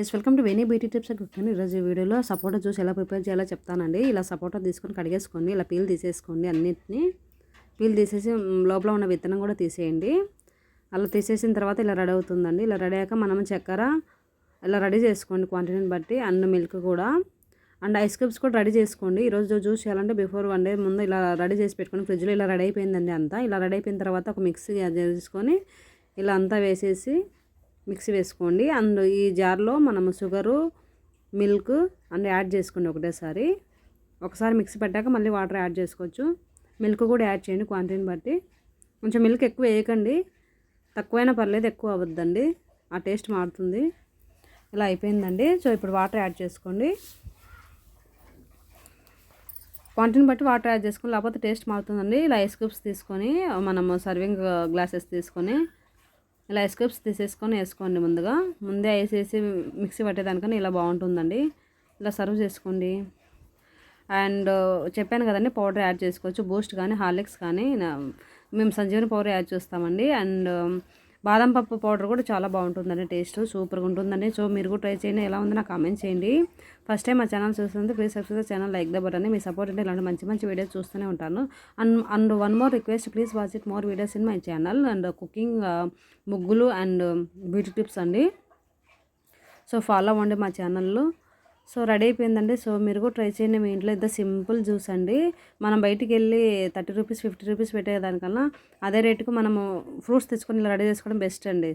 Yes welcome to వెనీ beauty tips cooking ఈరోజు వీడియోలో సపోటా juice ఎలా ప్రిపేర్ చేయాలో చెప్తానండి. ఇలా సపోటా తీసుకొని కడిగేసుకోండి ఇలా పీల్ తీసేసుకోండి అన్నిటిని. పీల్ తీసేసి లోపల ఉన్న విత్తనం కూడా తీసేయండి. అలా తీసేసిన తర్వాత ఇలా రెడీ అవుతుందండి. ఇలా రెడీ అయ్యాక మనం చక్కెర ఇలా రెడీ చేసుకోండి క్వాంటిటీని బట్టి అండ్ మిల్క్ కూడా. అండ్ ఐస్ క్యూబ్స్ కూడా రెడీ చేసుకోండి. ఈరోజు జ్యూస్ చేయాలంటే బిఫోర్ వన్ డే ముందు ఇలా రెడీ చేసి పెట్టుకొని ఫ్రిడ్జ్లో ఇలా రెడీ అయిపోయిందండి అంతా. ఇలా రెడీ అయిపోయిన తర్వాత ఒక మిక్సీ చేసుకొని ఇలా అంతా వేసేసి మిక్సీ వేసుకోండి. అండ్ ఈ జార్లో మనము షుగరు మిల్క్ అన్నీ యాడ్ చేసుకోండి ఒకటేసారి. ఒకసారి మిక్సీ పెట్టాక మళ్ళీ వాటర్ యాడ్ చేసుకోవచ్చు. మిల్క్ కూడా యాడ్ చేయండి క్వాంటిటీని బట్టి. కొంచెం మిల్క్ ఎక్కువ వేయకండి. తక్కువైనా పర్లేదు ఎక్కువ అవ్వద్దండి. ఆ టేస్ట్ మారుతుంది. ఇలా అయిపోయిందండి. సో ఇప్పుడు వాటర్ యాడ్ చేసుకోండి. క్వాంటిటీని బట్టి వాటర్ యాడ్ చేసుకోండి. లేకపోతే టేస్ట్ మారుతుందండి. ఇలా ఐస్ క్యూబ్స్ తీసుకొని మనము సర్వింగ్ గ్లాసెస్ తీసుకొని ఇలా ఐస్ క్యూబ్స్ తీసేసుకొని వేసుకోండి ముందుగా. ముందే వేసేసి మిక్సీ పట్టేదానికన్నా ఇలా బాగుంటుందండి. ఇలా సర్వ్ చేసుకోండి. అండ్ చెప్పాను కదండి పౌడర్ యాడ్ చేసుకోవచ్చు. బూస్ట్ కానీ హార్లిక్స్ కానీ మేము సంజీవని పౌడర్ యాడ్ చేస్తామండి. అండ్ బాదం పప్పు పౌడర్ కూడా చాలా బాగుంటుందండి టేస్ట్ సూపర్గా ఉంటుందండి సో మీరు కూడా ట్రై చేయండి ఎలా ఉందో నాకు కామెంట్ చేయండి. ఫస్ట్ టైం మా ఛానల్ చూస్తుంది please subscribe channel like the button me support అంటే ఇలాంటి మంచి మంచి వీడియోస్ చూస్తూనే ఉంటాను. And and one more request please watch it more videos in my channel and cooking ముగ్గులు అండ్ బ్యూటీ టిప్స్ అండి. సో ఫాలో అవ్వండి మా ఛానల్లో సో రెడీ అయిపోయిందండి. సో మీరు కూడా ట్రై చేయండి మీ ఇంట్లో ఇంత సింపుల్ జ్యూస్ అండి. మనం బయటికి వెళ్ళి థర్టీ రూపీస్ ఫిఫ్టీ రూపీస్ పెట్టేదానికన్నా అదే రేటుకు మనము ఫ్రూట్స్ తెచ్చుకొని ఇలా రెడీ చేసుకోవడం బెస్ట్ అండి.